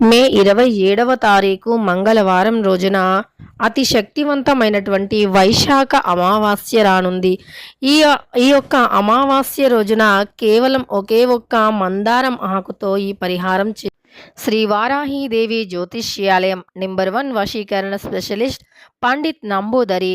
మే ఇరవై ఏడవ తారీఖు మంగళవారం రోజున అతి శక్తివంతమైనటువంటి వైశాఖ అమావాస్య రానుంది. ఈ ఈ యొక్క అమావాస్య రోజున కేవలం ఒకే ఒక్క మందారం ఆకుతో ఈ పరిహారం చే శ్రీ వారాహీదేవి జ్యోతిష్యాలయం నెంబర్ వన్ వశీకరణ స్పెషలిస్ట్ పండిత్ నంబూదరి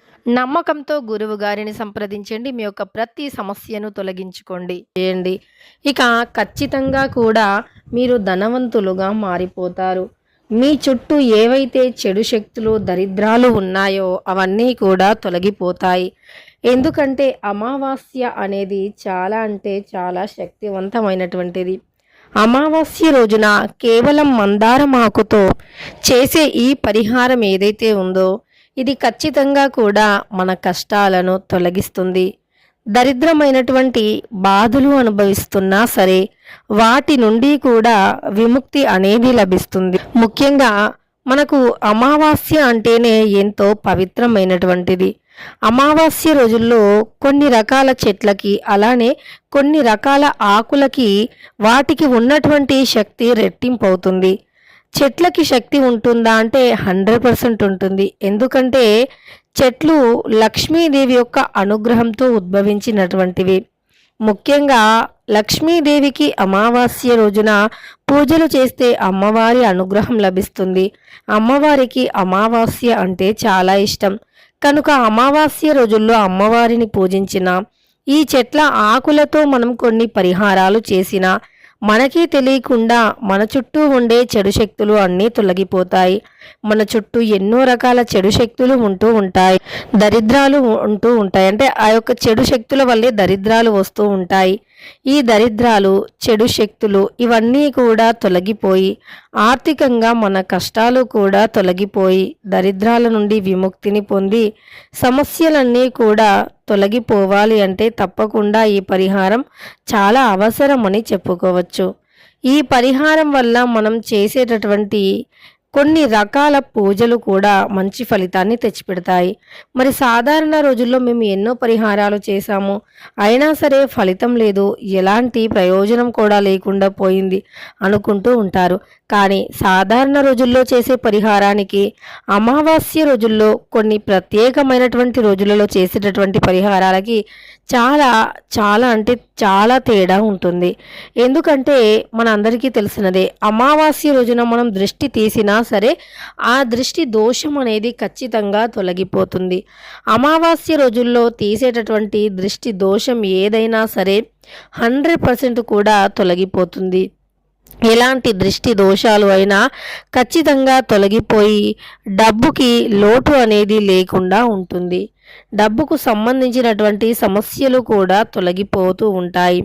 నమ్మకంతో గురువు గారిని సంప్రదించండి. మీ యొక్క ప్రతి సమస్యను తొలగించుకోండి. చేయండి. ఇక ఖచ్చితంగా కూడా మీరు ధనవంతులుగా మారిపోతారు. మీ చుట్టూ ఏవైతే చెడు శక్తులు దరిద్రాలు ఉన్నాయో అవన్నీ కూడా తొలగిపోతాయి. ఎందుకంటే అమావాస్య అనేది చాలా అంటే చాలా శక్తివంతమైనటువంటిది. అమావాస్య రోజున కేవలం మందారం ఆకుతో చేసే ఈ పరిహారం ఏదైతే ఉందో ఇది ఖచ్చితంగా కూడా మన కష్టాలను తొలగిస్తుంది. దరిద్రమైనటువంటి బాధలు అనుభవిస్తున్నా సరే వాటి నుండి కూడా విముక్తి అనేది లభిస్తుంది. ముఖ్యంగా మనకు అమావాస్య అంటేనే ఎంతో పవిత్రమైనటువంటిది. అమావాస్య రోజుల్లో కొన్ని రకాల చెట్లకి అలానే కొన్ని రకాల ఆకులకి వాటికి ఉన్నటువంటి శక్తి రెట్టింపు అవుతుంది చెట్లకి శక్తి ఉంటుందా అంటే హండ్రెడ్ పర్సెంట్ ఉంటుంది. ఎందుకంటే చెట్లు లక్ష్మీదేవి యొక్క అనుగ్రహంతో ఉద్భవించినటువంటివి. ముఖ్యంగా లక్ష్మీదేవికి అమావాస్య రోజున పూజలు చేస్తే అమ్మవారి అనుగ్రహం లభిస్తుంది. అమ్మవారికి అమావాస్య అంటే చాలా ఇష్టం. కనుక అమావాస్య రోజుల్లో అమ్మవారిని పూజించిన ఈ చెట్ల ఆకులతో మనం కొన్ని పరిహారాలు చేసిన మనకి తెలియకుండా మన చుట్టూ ఉండే చెడు శక్తులు అన్నీ తొలగిపోతాయి. మన చుట్టూ ఎన్నో రకాల చెడు శక్తులు ఉంటూ ఉంటాయి. దరిద్రాలు ఉంటూ ఉంటాయి. అంటే ఆ యొక్క చెడు శక్తుల వల్లే దరిద్రాలు వస్తూ ఉంటాయి. ఈ దరిద్రాలు చెడు శక్తులు ఇవన్నీ కూడా తొలగిపోయి ఆర్థికంగా మన కష్టాలు కూడా తొలగిపోయి దరిద్రాల నుండి విముక్తిని పొంది సమస్యలన్నీ కూడా తొలగిపోవాలి అంటే తప్పకుండా ఈ పరిహారం చాలా అవసరమని చెప్పుకోవచ్చు. ఈ పరిహారం వల్ల మనం చేసేటటువంటి కొన్ని రకాల పూజలు కూడా మంచి ఫలితాన్ని తెచ్చిపెడతాయి. మరి సాధారణ రోజుల్లో మేము ఎన్నో పరిహారాలు చేశాము. అయినా సరే ఫలితం లేదు. ఎలాంటి ప్రయోజనం కూడా లేకుండా పోయింది అనుకుంటూ ఉంటారు. కానీ సాధారణ రోజుల్లో చేసే పరిహారానికి అమావాస్య రోజుల్లో కొన్ని ప్రత్యేకమైనటువంటి రోజులలో చేసేటటువంటి పరిహారాలకి చాలా చాలా అంటే చాలా తేడా ఉంటుంది. ఎందుకంటే మన అందరికీ తెలిసినదే అమావాస్య రోజున మనం దృష్టి తీసినా సరే ఆ దృష్టి దోషం అనేది ఖచ్చితంగా తొలగిపోతుంది. అమావాస్య రోజుల్లో తీసేటటువంటి దృష్టి దోషం ఏదైనా సరే హండ్రెడ్ పర్సెంట్ కూడా తొలగిపోతుంది. ఎలాంటి దృష్టి దోషాలు అయినా ఖచ్చితంగా తొలగిపోయి డబ్బుకి లోటు అనేది లేకుండా ఉంటుంది. డబ్బుకు సంబంధించినటువంటి సమస్యలు కూడా తొలగిపోతూ ఉంటాయి.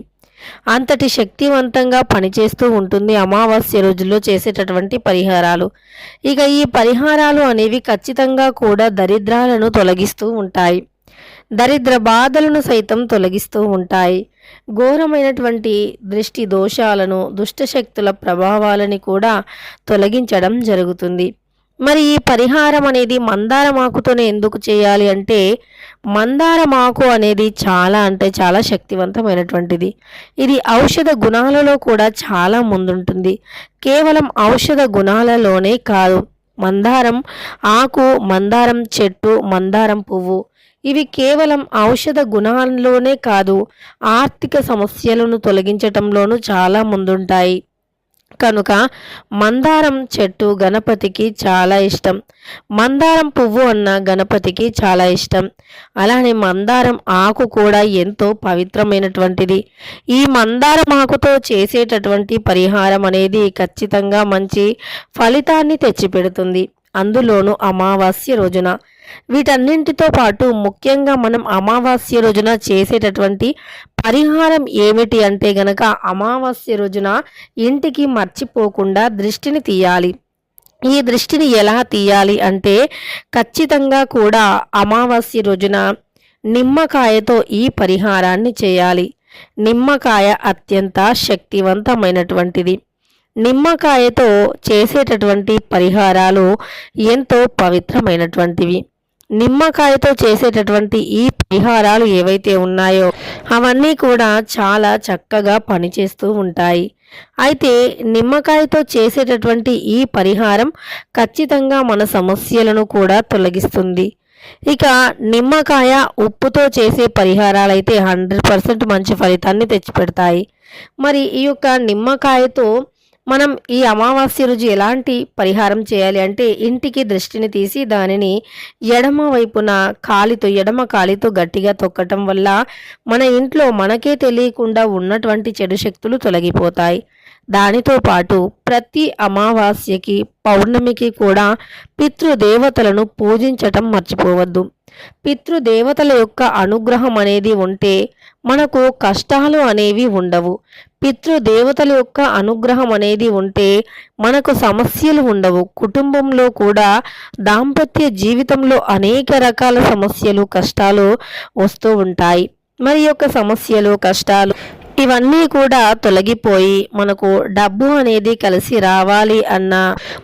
అంతటి శక్తివంతంగా పనిచేస్తూ ఉంటుంది అమావాస్య రోజుల్లో చేసేటటువంటి పరిహారాలు. ఇక ఈ పరిహారాలు అనేవి ఖచ్చితంగా కూడా దరిద్రాలను తొలగిస్తూ ఉంటాయి. దరిద్ర బాధలను సైతం తొలగిస్తూ ఉంటాయి. ఘోరమైనటువంటి దృష్టి దోషాలను దుష్టశక్తుల ప్రభావాలని కూడా తొలగించడం జరుగుతుంది. మరి ఈ పరిహారం అనేది మందారమాకుతోనే ఎందుకు చేయాలి అంటే మందారమాకు అనేది చాలా అంటే చాలా శక్తివంతమైనటువంటిది. ఇది ఔషధ గుణాలలో కూడా చాలా ముందుంటుంది. కేవలం ఔషధ గుణాలలోనే కాదు మందారం ఆకు మందారం చెట్టు మందారం పువ్వు ఇవి కేవలం ఔషధ గుణాల్లోనే కాదు ఆర్థిక సమస్యలను తొలగించటంలోనూ చాలా ముందుంటాయి. కనుక మందారం చెట్టు గణపతికి చాలా ఇష్టం. మందారం పువ్వు అన్న గణపతికి చాలా ఇష్టం. అలానే మందారం ఆకు కూడా ఎంతో పవిత్రమైనటువంటిది. ఈ మందారం ఆకుతో చేసేటటువంటి పరిహారం అనేది ఖచ్చితంగా మంచి ఫలితాన్ని తెచ్చిపెడుతుంది. అందులోనూ అమావాస్య రోజున వీటన్నింటితో పాటు ముఖ్యంగా మనం అమావాస్య రోజున చేసేటటువంటి పరిహారం ఏమిటి అంటే గనక అమావాస్య రోజున ఇంటికి మర్చిపోకుండా దృష్టిని తీయాలి. ఈ దృష్టిని ఎలా తీయాలి అంటే ఖచ్చితంగా కూడా అమావాస్య రోజున నిమ్మకాయతో ఈ పరిహారాన్ని చేయాలి. నిమ్మకాయ అత్యంత శక్తివంతమైనటువంటిది. నిమ్మకాయతో చేసేటటువంటి పరిహారాలు ఎంతో పవిత్రమైనటువంటివి. నిమ్మకాయతో చేసేటటువంటి ఈ పరిహారాలు ఏవైతే ఉన్నాయో అవన్నీ కూడా చాలా చక్కగా పనిచేస్తూ ఉంటాయి. అయితే నిమ్మకాయతో చేసేటటువంటి ఈ పరిహారం ఖచ్చితంగా మన సమస్యలను కూడా తొలగిస్తుంది. ఇక నిమ్మకాయ ఉప్పుతో చేసే పరిహారాలు అయితే హండ్రెడ్ పర్సెంట్ మంచి ఫలితాన్ని తెచ్చిపెడతాయి. మరి ఈ యొక్క నిమ్మకాయతో మనం ఈ అమావాస్య రోజు ఎలాంటి పరిహారం చేయాలి అంటే ఇంటికి దృష్టిని తీసి దానిని ఎడమ వైపున కాలితో ఎడమ కాలితో గట్టిగా తొక్కటం వల్ల మన ఇంట్లో మనకే తెలియకుండా ఉన్నటువంటి చెడు శక్తులు తొలగిపోతాయి. దానితో పాటు ప్రతి అమావాస్యకి పౌర్ణమికి కూడా పితృదేవతలను పూజించటం మర్చిపోవద్దు. పితృదేవతల యొక్క అనుగ్రహం అనేది ఉంటే మనకు కష్టాలు అనేవి ఉండవు. పితృదేవతల యొక్క అనుగ్రహం అనేది ఉంటే మనకు సమస్యలు ఉండవు. కుటుంబంలో కూడా దాంపత్య జీవితంలో అనేక రకాల సమస్యలు కష్టాలు వస్తూ ఉంటాయి. మరి యొక్క సమస్యలు కష్టాలు ఇవన్నీ కూడా తొలగిపోయి మనకు డబ్బు అనేది కలిసి రావాలి అన్నా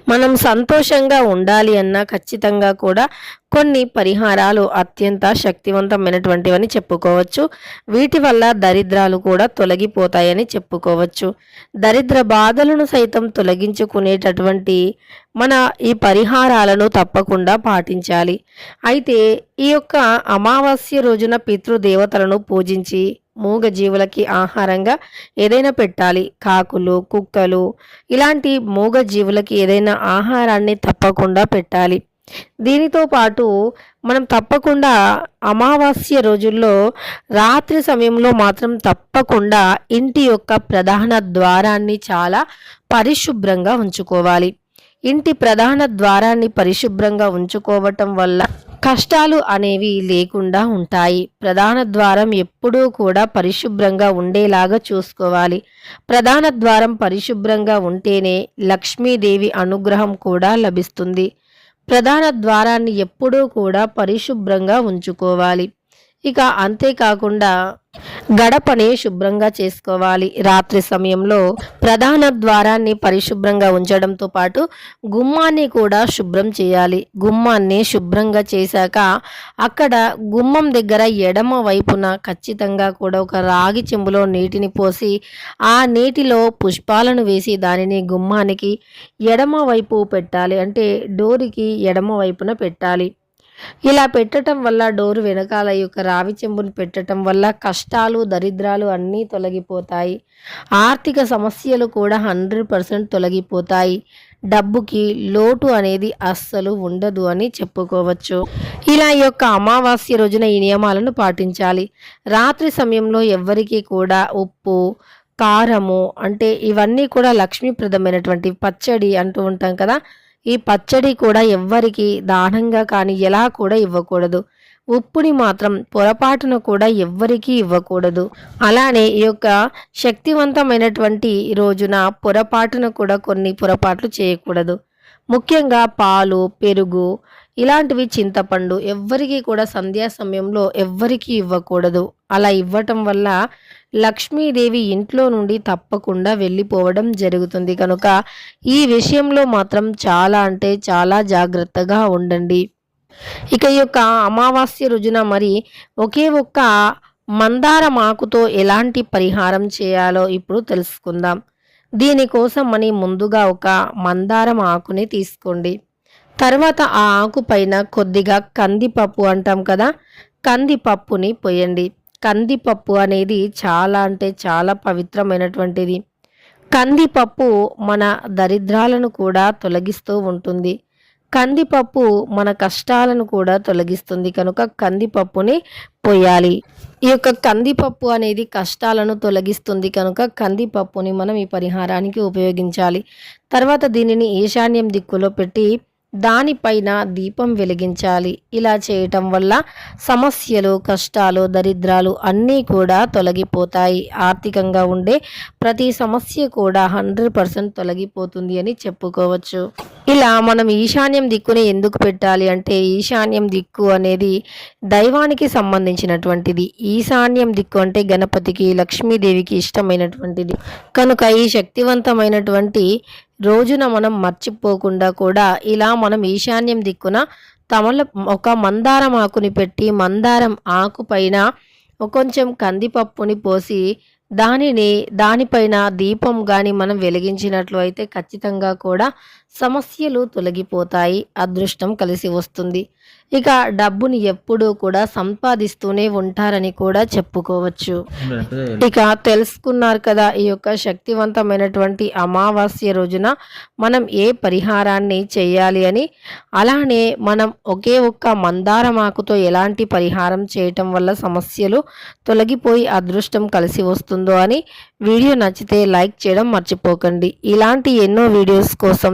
మనం సంతోషంగా ఉండాలి అన్నా ఖచ్చితంగా కూడా కొన్ని పరిహారాలు అత్యంత శక్తివంతమైనటువంటివని చెప్పుకోవచ్చు. వీటి వల్ల దరిద్రాలు కూడా తొలగిపోతాయని చెప్పుకోవచ్చు. దరిద్ర బాధలను సైతం తొలగించుకునేటటువంటి మన ఈ పరిహారాలను తప్పకుండా పాటించాలి. అయితే ఈ యొక్క అమావాస్య రోజున పితృదేవతలను పూజించి మూగ జీవులకి ఆహారంగా ఏదైనా పెట్టాలి. కాకులు కుక్కలు ఇలాంటి మూగ జీవులకి ఏదైనా ఆహారాన్ని తప్పకుండా పెట్టాలి. దీనితో పాటు మనం తప్పకుండా అమావాస్య రోజుల్లో రాత్రి సమయంలో మాత్రం తప్పకుండా ఇంటి యొక్క ప్రధాన ద్వారాన్ని చాలా పరిశుభ్రంగా ఉంచుకోవాలి. ఇంటి ప్రధాన ద్వారాన్ని పరిశుభ్రంగా ఉంచుకోవటం వల్ల కష్టాలు అనేవి లేకుండా ఉంటాయి. ప్రధాన ద్వారం ఎప్పుడూ కూడా పరిశుభ్రంగా ఉండేలాగా చూసుకోవాలి. ప్రధాన ద్వారం పరిశుభ్రంగా ఉంటేనే లక్ష్మీదేవి అనుగ్రహం కూడా లభిస్తుంది. ప్రధాన ద్వారాన్ని ఎప్పుడూ కూడా పరిశుభ్రంగా ఉంచుకోవాలి. ఇక అంతేకాకుండా గడపని శుభ్రంగా చేసుకోవాలి. రాత్రి సమయంలో ప్రధాన ద్వారాన్ని పరిశుభ్రంగా ఉంచడంతో పాటు గుమ్మాన్ని కూడా శుభ్రం చేయాలి. గుమ్మాన్ని శుభ్రంగా చేశాక అక్కడ గుమ్మం దగ్గర ఎడమ వైపున ఖచ్చితంగా కూడా ఒక రాగి చెంబులో నీటిని పోసి ఆ నీటిలో పుష్పాలను వేసి దానిని గుమ్మానికి ఎడమ వైపు పెట్టాలి. అంటే డోరికి ఎడమ వైపున పెట్టాలి. ఇలా పెట్టడం వల్ల డోరు వెనకాల యొక్క రావి చెంబును పెట్టడం వల్ల కష్టాలు దరిద్రాలు అన్నీ తొలగిపోతాయి. ఆర్థిక సమస్యలు కూడా హండ్రెడ్ పర్సెంట్ తొలగిపోతాయి. డబ్బుకి లోటు అనేది అస్సలు ఉండదు అని చెప్పుకోవచ్చు. ఇలా ఈ యొక్క అమావాస్య రోజున ఈ నియమాలను పాటించాలి. రాత్రి సమయంలో ఎవ్వరికీ కూడా ఉప్పు కారము అంటే ఇవన్నీ కూడా లక్ష్మీప్రదమైనటువంటి పచ్చడి అంటూ ఉంటాం కదా ఈ పచ్చడి కూడా ఎవ్వరికి దానంగా కానీ ఎలా కూడా ఇవ్వకూడదు. ఉప్పుని మాత్రం పొరపాటున కూడా ఎవ్వరికీ ఇవ్వకూడదు. అలానే ఈ యొక్క శక్తివంతమైనటువంటి రోజున పొరపాటున కూడా కొన్ని పొరపాట్లు చేయకూడదు. ముఖ్యంగా పాలు పెరుగు ఇలాంటివి చింతపండు ఎవ్వరికీ కూడా సంధ్యా సమయంలో ఎవ్వరికీ ఇవ్వకూడదు. అలా ఇవ్వటం వల్ల లక్ష్మీదేవి ఇంట్లో నుండి తప్పకుండా వెళ్ళిపోవడం జరుగుతుంది. కనుక ఈ విషయంలో మాత్రం చాలా అంటే చాలా జాగ్రత్తగా ఉండండి. ఇక ఈ యొక్క అమావాస్య రోజున మరి ఒకే ఒక్క మందారం ఆకుతో ఎలాంటి పరిహారం చేయాలో ఇప్పుడు తెలుసుకుందాం. దీనికోసం అని ముందుగా ఒక మందారం ఆకుని తీసుకోండి. తర్వాత ఆ ఆకు పైన కొద్దిగా కందిపప్పు అంటాం కదా కందిపప్పుని పోయండి. కందిపప్పు అనేది చాలా అంటే చాలా పవిత్రమైనటువంటిది. కందిపప్పు మన దరిద్రాలను కూడా తొలగిస్తూ ఉంటుంది. కందిపప్పు మన కష్టాలను కూడా తొలగిస్తుంది. కనుక కందిపప్పుని పోయాలి ఈ యొక్క కందిపప్పు అనేది కష్టాలను తొలగిస్తుంది. కనుక కందిపప్పుని మనం ఈ పరిహారానికి ఉపయోగించాలి. తర్వాత దీనిని ఈశాన్యం దిక్కులో పెట్టి దానిపైన దీపం వెలిగించాలి. ఇలా చేయటం వల్ల సమస్యలు కష్టాలు దరిద్రాలు అన్నీ కూడా తొలగిపోతాయి. ఆర్థికంగా ఉండే ప్రతి సమస్య కూడా హండ్రెడ్ పర్సెంట్ తొలగిపోతుంది అని చెప్పుకోవచ్చు. ఇలా మనం ఈశాన్యం దిక్కుని ఎందుకు పెట్టాలి అంటే ఈశాన్యం దిక్కు అనేది దైవానికి సంబంధించినటువంటిది. ఈశాన్యం దిక్కు అంటే గణపతికి లక్ష్మీదేవికి ఇష్టమైనటువంటిది. కనుక ఈ శక్తివంతమైనటువంటి రోజున మనం మర్చిపోకుండా కూడా ఇలా మనం ఈశాన్యం దిక్కున తమల ఒక మందారం ఆకుని పెట్టి మందారం ఆకు పైన కొంచెం కందిపప్పుని పోసి దానిని దానిపైన దీపం కానీ మనం వెలిగించినట్లు అయితే ఖచ్చితంగా కూడా సమస్యలు తొలగిపోతాయి అదృష్టం కలిసి వస్తుంది. ఇక డబ్బుని ఎప్పుడూ కూడా సంపాదిస్తూనే ఉంటారని కూడా చెప్పుకోవచ్చు. ఇక తెలుసుకున్నారు కదా ఈ యొక్క శక్తివంతమైనటువంటి అమావాస్య రోజున మనం ఏ పరిహారాన్ని చేయాలి అని. అలానే మనం ఒకే ఒక్క మందారమాకుతో ఎలాంటి పరిహారం చేయటం వల్ల సమస్యలు తొలగిపోయి అదృష్టం కలిసి వస్తుందో అని వీడియో నచ్చితే లైక్ చేయడం మర్చిపోకండి. ఇలాంటి ఎన్నో వీడియోస్ కోసం